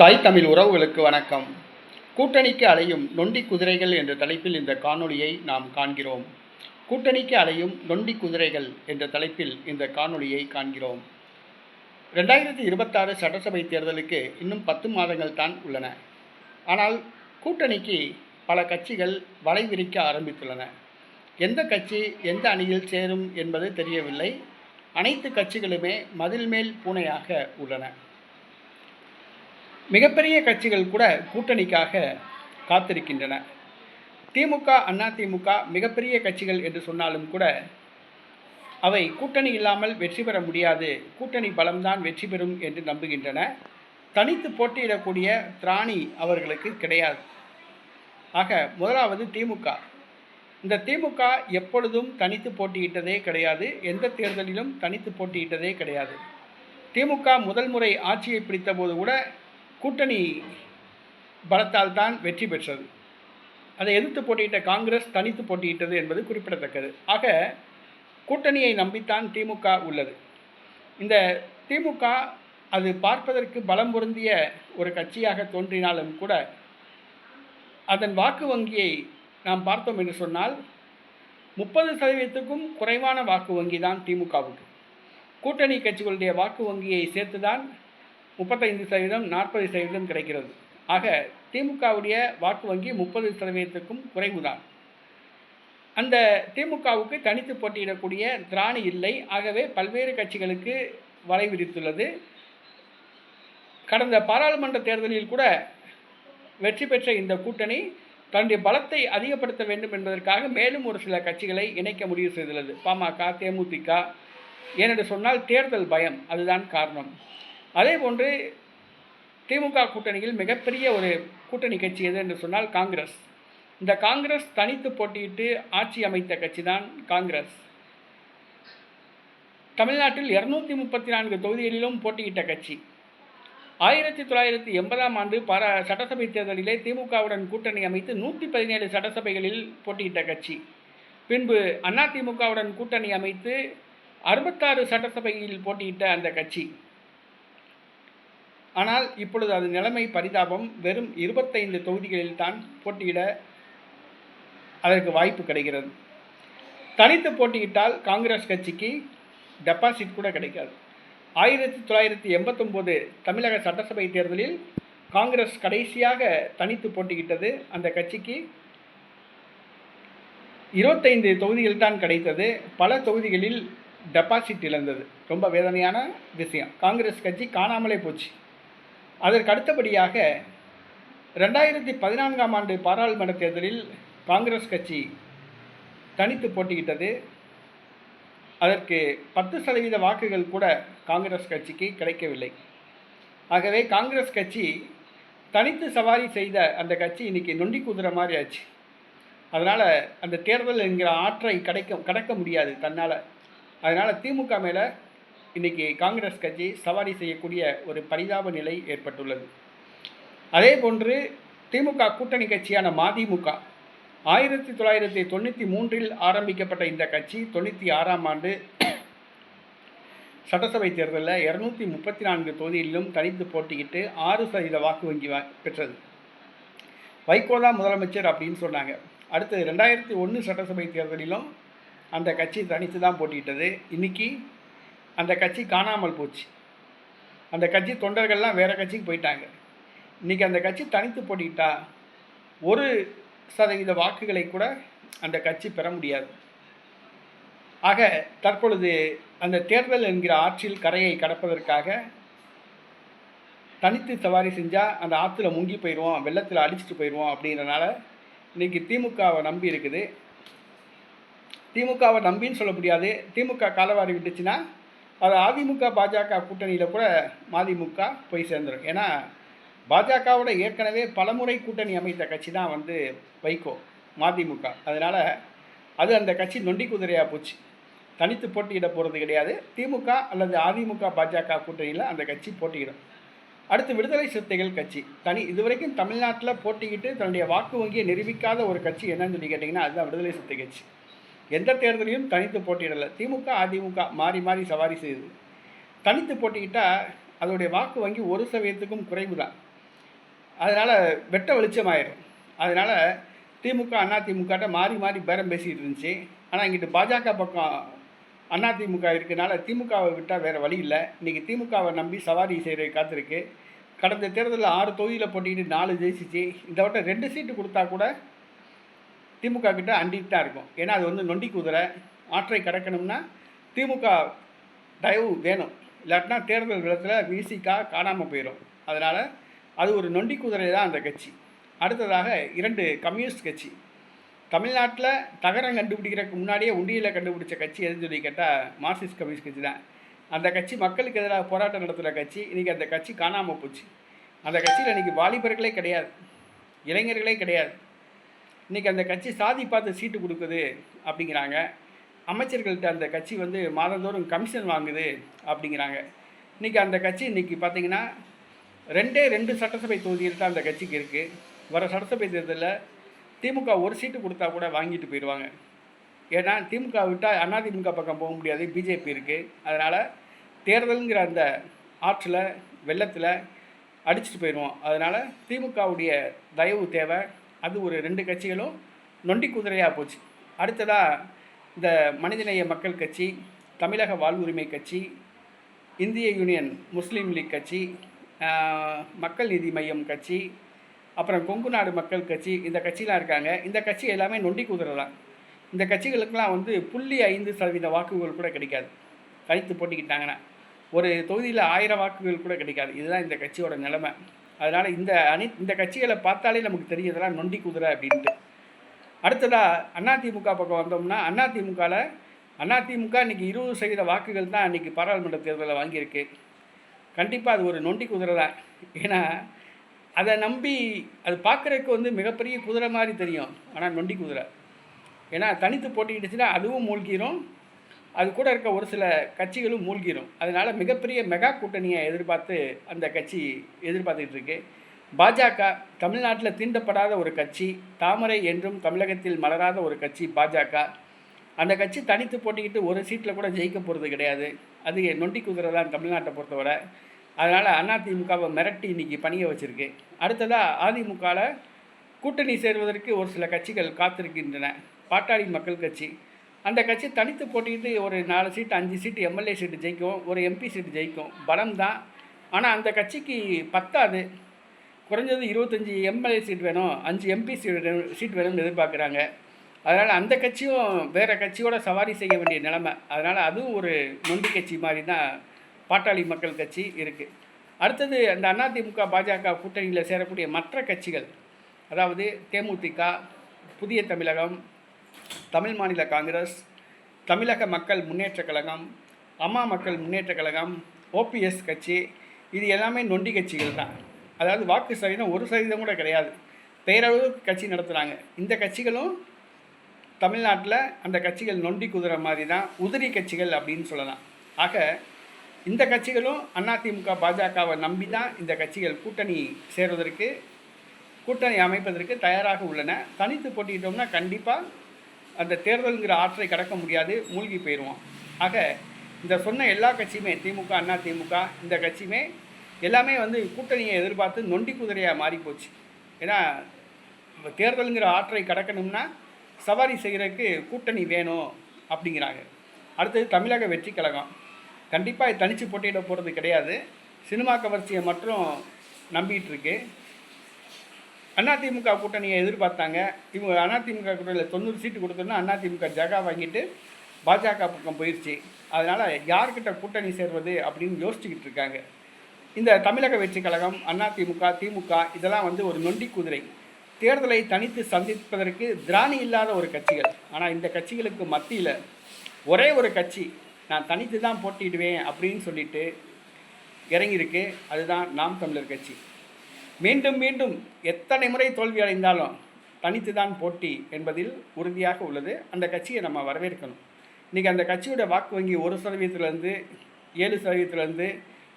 தாய் தமிழ் உறவுகளுக்கு வணக்கம். கூட்டணிக்கு அலையும் நொண்டி குதிரைகள் என்ற தலைப்பில் இந்த காணொளியை நாம் காண்கிறோம். கூட்டணிக்கு அலையும் நொண்டி குதிரைகள் என்ற தலைப்பில் இந்த காணொளியை காண்கிறோம். ரெண்டாயிரத்தி இருபத்தாறு சட்டசபை தேர்தலுக்கு இன்னும் பத்து மாதங்கள் தான் உள்ளன. ஆனால் கூட்டணிக்கு பல கட்சிகள் வலை விரிக்க ஆரம்பித்துள்ளன. எந்த கட்சி எந்த அணியில் சேரும் என்பது தெரியவில்லை. அனைத்து கட்சிகளுமே மதில் மேல் பூனையாக உள்ளன. மிகப்பெரிய கட்சிகள் கூட கூட்டணிக்காக காத்திருக்கின்றன. திமுக அண்ணா திமுக மிகப்பெரிய கட்சிகள் என்று சொன்னாலும் கூட அவை கூட்டணி இல்லாமல் வெற்றி பெற முடியாது. கூட்டணி பலம்தான் வெற்றி பெறும் என்று நம்புகின்றன. தனித்து போட்டியிடக்கூடிய திராணி அவர்களுக்கு கிடையாது. ஆக முதலாவது திமுக. இந்த திமுக எப்பொழுதும் தனித்து போட்டியிட்டதே கிடையாது. எந்த தேர்தலிலும் தனித்து போட்டியிட்டதே கிடையாது. திமுக முதல் முறை ஆட்சியை பிடித்தபோது கூட கூட்டணி பலத்தால் தான் வெற்றி பெற்றது. அதை எதிர்த்து போட்டியிட்ட காங்கிரஸ் தனித்து போட்டியிட்டது என்பது குறிப்பிடத்தக்கது. ஆக கூட்டணியை நம்பித்தான் திமுக உள்ளது. இந்த திமுக அது பார்ப்பதற்கு பலம் பொருந்திய ஒரு கட்சியாக தோன்றினாலும் கூட அதன் வாக்கு வங்கியை நாம் பார்த்தோம் என்று சொன்னால் முப்பது சதவீதத்துக்கும் குறைவான வாக்கு வங்கி தான் திமுகவுக்கு. கூட்டணி கட்சிகளுடைய வாக்கு வங்கியை சேர்த்து தான் முப்பத்தைந்து சதவீதம் நாற்பது சதவீதம் கிடைக்கிறது. ஆக திமுகவுடைய வாக்கு வங்கி முப்பது சதவீதத்துக்கும் குறைவுதான். அந்த திமுகவுக்கு தனித்து போட்டியிடக்கூடிய திராணி இல்லை. ஆகவே பல்வேறு கட்சிகளுக்கு வலை விரித்துள்ளது கடந்த பாராளுமன்ற தேர்தலில் கூட வெற்றி பெற்ற இந்த கூட்டணி தன்னுடைய பலத்தை அதிகப்படுத்த வேண்டும் என்பதற்காக மேலும் ஒரு சில கட்சிகளை இணைக்க முடிவு செய்துள்ளது. பாமக தேமுதிக ஏனென்று சொன்னால் தேர்தல் பயம். அதுதான் காரணம். அதே போன்று திமுக கூட்டணியில் மிகப்பெரிய ஒரு கூட்டணி கட்சி எது என்று சொன்னால் காங்கிரஸ். இந்த காங்கிரஸ் தனித்து போட்டியிட்டு ஆட்சி அமைத்த கட்சி தான் காங்கிரஸ். தமிழ்நாட்டில் இருநூத்தி முப்பத்தி நான்கு தொகுதிகளிலும் போட்டியிட்ட கட்சி. ஆயிரத்தி தொள்ளாயிரத்தி எண்பதாம் ஆண்டு பாரா சட்டசபை தேர்தலிலே திமுகவுடன் கூட்டணி அமைத்து நூற்றி பதினேழு சட்டசபைகளில் போட்டியிட்ட கட்சி. பின்பு அதிமுகவுடன் கூட்டணி அமைத்து அறுபத்தாறு சட்டசபையில் போட்டியிட்ட அந்த கட்சி. ஆனால் இப்பொழுது அது நிலைமை பரிதாபம். வெறும் இருபத்தைந்து தொகுதிகளில் தான் போட்டியிட அதற்கு வாய்ப்பு கிடைக்கிறது. தனித்து போட்டியிட்டால் காங்கிரஸ் கட்சிக்கு டெபாசிட் கூட கிடைக்காது. ஆயிரத்தி தொள்ளாயிரத்தி எண்பத்தொம்போது தமிழக சட்டசபை தேர்தலில் காங்கிரஸ் கடைசியாக தனித்து போட்டியிட்டது. அந்த கட்சிக்கு இருபத்தைந்து தொகுதிகள் தான் கிடைத்தது. பல தொகுதிகளில் டெபாசிட் இழந்தது. ரொம்ப வேதனையான விஷயம். காங்கிரஸ் கட்சி காணாமலே போச்சு. அதற்கு அடுத்தபடியாக ரெண்டாயிரத்தி பதினான்காம் ஆண்டு பாராளுமன்ற தேர்தலில் காங்கிரஸ் கட்சி தனித்து போட்டியிட்டது. அதற்கு பத்து சதவீத வாக்குகள் கூட காங்கிரஸ் கட்சிக்கு கிடைக்கவில்லை. ஆகவே காங்கிரஸ் கட்சி தனித்து சவாரி செய்த அந்த கட்சி இன்னைக்கு நொண்டி குதிரை மாதிரி ஆச்சு. அதனால் அந்த தேர்தல் என்கிற ஆற்றை கிடைக்க கடக்க முடியாது தன்னால். அதனால் திமுக மேலே இன்றைக்கி காங்கிரஸ் கட்சி சவாரி செய்யக்கூடிய ஒரு பரிதாப நிலை ஏற்பட்டுள்ளது. அதே போன்று திமுக கூட்டணி கட்சியான மதிமுக ஆயிரத்தி தொள்ளாயிரத்தி தொண்ணூற்றி மூன்றில் ஆரம்பிக்கப்பட்ட இந்த கட்சி தொண்ணூற்றி ஆறாம் ஆண்டு சட்டசபை தேர்தலில் இரநூத்தி முப்பத்தி நான்கு தொகுதிகளிலும் தனித்து போட்டியிட்டு ஆறு சதவீத வாக்கு வங்கி பெற்றது. வைகோ தான் முதலமைச்சர் அப்படின்னு சொன்னாங்க. அடுத்து ரெண்டாயிரத்தி ஒன்று சட்டசபை தேர்தலிலும் அந்த கட்சி தனித்து தான் போட்டியிட்டது. இன்றைக்கி அந்த கட்சி காணாமல் போச்சு. அந்த கட்சி தொண்டர்கள்லாம் வேறு கட்சிக்கு போயிட்டாங்க. இன்றைக்கி அந்த கட்சி தனித்து போட்டிட்டா ஒரு சதவீத வாக்குகளை கூட அந்த கட்சி பெற முடியாது. ஆக தற்பொழுது அந்த தேர்தல் என்கிற ஆற்றில் கரையை கடப்பதற்காக தனித்து சவாரி செஞ்சால் அந்த ஆற்றுல முங்கி போயிடுவோம் வெள்ளத்தில் அடிச்சுட்டு போயிடுவோம் அப்படிங்கிறனால இன்றைக்கி திமுகவை நம்பி இருக்குது. திமுகவை நம்பின்னு சொல்ல முடியாது. திமுக காலவாரி விட்டுச்சுன்னா அது அதிமுக பாஜக கூட்டணியில் கூட மதிமுக போய் சேர்ந்துடும் ஏன்னா பாஜகவோட ஏற்கனவே பலமுறை கூட்டணி அமைத்த கட்சி தான் வந்து வைகோ மதிமுக. அதனால் அது அந்த கட்சி நொண்டி குதிரையாக போச்சு. தனித்து போட்டியிட போகிறது கிடையாது. திமுக அல்லது அதிமுக பாஜக கூட்டணியில் அந்த கட்சி போட்டியிடும். அடுத்து விடுதலை சிறுத்தைகள் கட்சி. தனி இதுவரைக்கும் தமிழ்நாட்டில் போட்டிக்கிட்டு தன்னுடைய வாக்கு வங்கியை நிரூபிக்காத ஒரு கட்சி என்னன்னு சொல்லி கேட்டிங்கன்னா அதுதான் விடுதலை சிறுத்தை கட்சி. எந்த தேர்தலையும் தனித்து போட்டியிடலை. திமுக அதிமுக மாறி மாறி சவாரி செய்யுது. தனித்து போட்டிக்கிட்டால் அதோடைய வாக்கு வங்கி ஒரு சதவீதத்துக்கும் குறைவு தான் அதனால் வெட்ட வெளிச்சமாயிடும் அதனால் திமுக அண்ணா திமுகட்ட மாறி மாறி பேரம் பேசிகிட்டு இருந்துச்சு. ஆனால் இங்கிட்டு பாஜக பக்கம் அண்ணா திமுக இருக்கனால திமுகவை விட்டால் வேறு வழி இல்லை. இன்றைக்கி திமுகவை நம்பி சவாரி செய்கிற காத்திருக்கு. கடந்த தேர்தலில் ஆறு தொகுதியில் போட்டிக்கிட்டு நாலு ஜெயிச்சிச்சு. இந்த வட்டம் ரெண்டு சீட்டு கொடுத்தா கூட திமுக கிட்ட அண்டிட்டு தான் இருக்கும். ஏன்னா அது வந்து நொண்டி குதிரை ஆற்றை கடக்கணும்னா திமுக தயவு வேணும். இல்லாட்டினா தேர்தல் விதத்தில் விசிகா காணாமல் போயிடும் அதனால் அது ஒரு நொண்டி குதிரை தான் அந்த கட்சி. அடுத்ததாக இரண்டு கம்யூனிஸ்ட் கட்சி. தமிழ்நாட்டில் தகரம் கண்டுபிடிக்கிறதுக்கு முன்னாடியே உண்டியில் கண்டுபிடிச்ச கட்சி எதுன்னு சொல்லி கேட்டால் மார்க்சிஸ்ட் கம்யூனிஸ்ட் கட்சி தான். அந்த கட்சி மக்களுக்கு எதிராக போராட்டம் நடத்துகிற கட்சி. இன்றைக்கி அந்த கட்சி காணாமல் போச்சு. அந்த கட்சியில் இன்றைக்கி வாலிபர்களே கிடையாது. இளைஞர்களே கிடையாது. இன்றைக்கி அந்த கட்சி சாதி பார்த்து சீட்டு கொடுக்குது அப்படிங்கிறாங்க. அமைச்சர்கள்ட்ட அந்த கட்சி வந்து மாதந்தோறும் கமிஷன் வாங்குது அப்படிங்கிறாங்க. இன்றைக்கி அந்த கட்சி இன்றைக்கி பார்த்தீங்கன்னா ரெண்டே ரெண்டு சட்டசபை தொகுதியில் தான் அந்த கட்சிக்கு இருக்குது வர சட்டசபை தேர்தலில் திமுக ஒரு சீட்டு கொடுத்தா கூட வாங்கிட்டு போயிடுவாங்க. ஏன்னா திமுக விட்டால் அதிமுக பக்கம் போக முடியாது பிஜேபி இருக்குது அதனால் தேர்தலுங்கிற அந்த ஆற்றில் வெள்ளத்தில் அடிச்சுட்டு போயிடுவோம். அதனால் திமுகவுடைய தயவு தேவை. அது ஒரு ரெண்டு கட்சிகளும் நொண்டி குதிரையாக போச்சு. அடுத்ததாக இந்த மனிதநேய மக்கள் கட்சி தமிழக வாழ்வுரிமை கட்சி இந்திய யூனியன் முஸ்லீம் லீக் கட்சி மக்கள் நீதி மையம் கட்சி அப்புறம் கொங்கு நாடு மக்கள் கட்சி இந்த கட்சிலாம் இருக்காங்க. இந்த கட்சி எல்லாமே நொண்டி குதிரை தான் இந்த கட்சிகளுக்கெல்லாம் வந்து புள்ளி ஐந்து சதவீத வாக்குகள் கூட கிடைக்காது. தனித்து போட்டிக்கிட்டாங்கன்னா ஒரு தொகுதியில் ஆயிரம் வாக்குகள் கூட கிடைக்காது. இதுதான் இந்த கட்சியோட நிலைமை. அதனால் இந்த அணி இந்த கட்சிகளை பார்த்தாலே நமக்கு தெரியுதெல்லாம் நொண்டி குதிரை அப்படின்ட்டு. அடுத்ததாக அதிமுக பக்கம் வந்தோம்னா அதிமுகவில் அதிமுக இன்றைக்கி இருபது சதவீத வாக்குகள் தான் இன்றைக்கி பாராளுமன்ற தேர்தலில் வாங்கியிருக்கு. கண்டிப்பாக அது ஒரு நொண்டி குதிரை தான். ஏன்னா அதை நம்பி அது பார்க்குறதுக்கு வந்து மிகப்பெரிய குதிரை மாதிரி தெரியும். ஆனால் நொண்டி குதிரை. ஏன்னா தனித்து போட்டிக்கிட்டுச்சுன்னா அதுவும் மூழ்கிரும். அது கூட இருக்க ஒரு சில கட்சிகளும் மூழ்கிடும் அதனால் மிகப்பெரிய மெகா கூட்டணியை எதிர்பார்த்து அந்த கட்சி எதிர்பார்த்துக்கிட்டு இருக்கு. பாஜக தமிழ்நாட்டில் தீண்டப்படாத ஒரு கட்சி தாமரை என்றும் தமிழகத்தில் மலராத ஒரு கட்சி பாஜக. அந்த கட்சி தனித்து போட்டிக்கிட்டு ஒரு சீட்டில் கூட ஜெயிக்க போகிறது கிடையாது. அது நொண்டி குதிரை தான் தமிழ்நாட்டை பொறுத்தவரை. அதனால் அதிமுகவை மிரட்டி இன்னைக்கு பணிய வச்சுருக்கு. அடுத்ததாக அதிமுகவில் கூட்டணி சேர்வதற்கு ஒரு சில கட்சிகள் காத்திருக்கின்றன. பாட்டாளி மக்கள் கட்சி. அந்த கட்சி தனித்து போட்டிக்கிட்டு ஒரு நாலு சீட்டு அஞ்சு சீட்டு எம்எல்ஏ சீட்டு ஜெயிக்கும் ஒரு எம்பி சீட்டு ஜெயிக்கும். பலம் தான். ஆனால் அந்த கட்சிக்கு பத்தாது. குறைஞ்சது இருபத்தஞ்சி எம்எல்ஏ சீட் வேணும் அஞ்சு எம்பி சீட் சீட் வேணும்னு எதிர்பார்க்குறாங்க. அதனால் அந்த கட்சியும் வேறு கட்சியோட சவாரி செய்ய வேண்டிய நிலைமை. அதனால் அதுவும் ஒரு நொண்டி கட்சி மாதிரி தான் பாட்டாளி மக்கள் கட்சி இருக்குது அடுத்தது அந்த அதிமுக பாஜக கூட்டணியில் சேரக்கூடிய மற்ற கட்சிகள் அதாவது தேமுதிக புதிய தமிழகம் தமிழ் மாநில காங்கிரஸ் தமிழக மக்கள் முன்னேற்றக் கழகம் அம்மா மக்கள் முன்னேற்றக் கழகம் ஓபிஎஸ் கட்சி இது எல்லாமே நொண்டி கட்சிகள் தான். அதாவது வாக்கு சதவீதம் ஒரு சதவீதம் கூட கிடையாது. பேரளவு கட்சி நடத்துகிறாங்க இந்த கட்சிகளும் தமிழ்நாட்டில் அந்த கட்சிகள் நொண்டி குதிரை மாதிரி தான் உதிரி கட்சிகள் அப்படின்னு சொல்லலாம். ஆக இந்த கட்சிகளும் அதிமுக பாஜகவை நம்பி தான் இந்த கட்சிகள் கூட்டணி சேர்வதற்கு கூட்டணி அமைப்பதற்கு தயாராக உள்ளன. தனித்து போட்டிக்கிட்டோம்னா கண்டிப்பாக அந்த தேர்தலுங்கிற ஆற்றை கடக்க முடியாது மூழ்கி போயிடுவோம் ஆக இந்த சொன்ன எல்லா கட்சியுமே திமுக அண்ணா திமுக இந்த கட்சியுமே எல்லாமே வந்து கூட்டணியை எதிர்பார்த்து நொண்டி குதிரையாக மாறி போச்சு ஏன்னா தேர்தலுங்கிற ஆற்றை கடக்கணும்னா சவாரி செய்கிறதுக்கு கூட்டணி வேணும் அப்படிங்கிறாங்க. அடுத்தது தமிழக வெற்றி கழகம். கண்டிப்பாக தனித்து போட்டியிட போகிறது கிடையாது. சினிமா கவர்ச்சியை மட்டும் நம்பிட்டு இருக்கு. அதிமுக கூட்டணியை எதிர்பார்த்தாங்க. இவங்க அதிமுக கூட்டணியில் தொண்ணூறு சீட்டு கொடுத்தோன்னா அதிமுக ஜகா வாங்கிட்டு பாஜக பக்கம் போயிடுச்சு அதனால் யார்கிட்ட கூட்டணி சேர்வது அப்படின்னு யோசிச்சுக்கிட்டு இருக்காங்க. இந்த தமிழக வெற்றி கழகம் அதிமுக திமுக இதெல்லாம் வந்து ஒரு நொண்டி குதிரை. தேர்தலை தனித்து சந்திப்பதற்கு திராணி இல்லாத ஒரு கட்சிகள். ஆனால் இந்த கட்சிகளுக்கு மத்தியில் ஒரே ஒரு கட்சி நான் தனித்து தான் போட்டியிடுவேன் அப்படின்னு சொல்லிட்டு இறங்கியிருக்கு. அதுதான் நாம் தமிழர் கட்சி. மீண்டும் மீண்டும் எத்தனை முறை தோல்வி அடைந்தாலும் தனித்து தான் போட்டி என்பதில் உறுதியாக உள்ளது. அந்த கட்சியை நம்ம வரவேற்கணும். இன்றைக்கி அந்த கட்சியோட வாக்கு வங்கி ஒரு சதவீதத்துலேருந்து ஏழு சதவீதத்துலேருந்து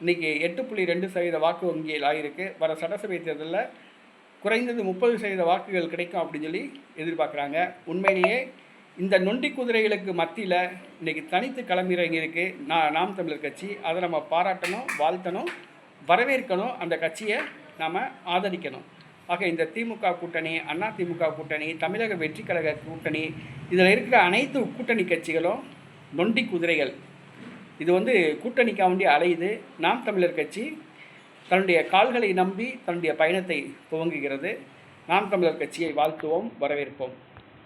இன்றைக்கி எட்டு புள்ளி ரெண்டு சதவீத வாக்கு வங்கியில் ஆகியிருக்கு வர சட்டசபை தேர்தலில் குறைந்தது முப்பது சதவீத வாக்குகள் கிடைக்கும் அப்படின்னு சொல்லி எதிர்பார்க்குறாங்க. உண்மையிலேயே இந்த நொண்டி குதிரைகளுக்கு மத்தியில் இன்றைக்கி தனித்து கிளம்பிறங்கியிருக்கு நான் நாம் தமிழர் கட்சி. அதை நம்ம பாராட்டணும் வாழ்த்தணும் வரவேற்கணும் அந்த கட்சியை. நாம் ஆதரிக்கணும். ஆக இந்த திமுக கூட்டணி அண்ணா திமுக கூட்டணி தமிழக வெற்றி கழக கூட்டணி இதில் இருக்கிற அனைத்து கூட்டணி கட்சிகளும் நொண்டி குதிரைகள். இது வந்து கூட்டணிக்காக வேண்டி அலையுது. நாம் தமிழர் கட்சி தன்னுடைய கால்களை நம்பி தன்னுடைய பயணத்தை துவங்குகிறது. நாம் தமிழர் கட்சியை வாழ்த்துவோம் வரவேற்போம்.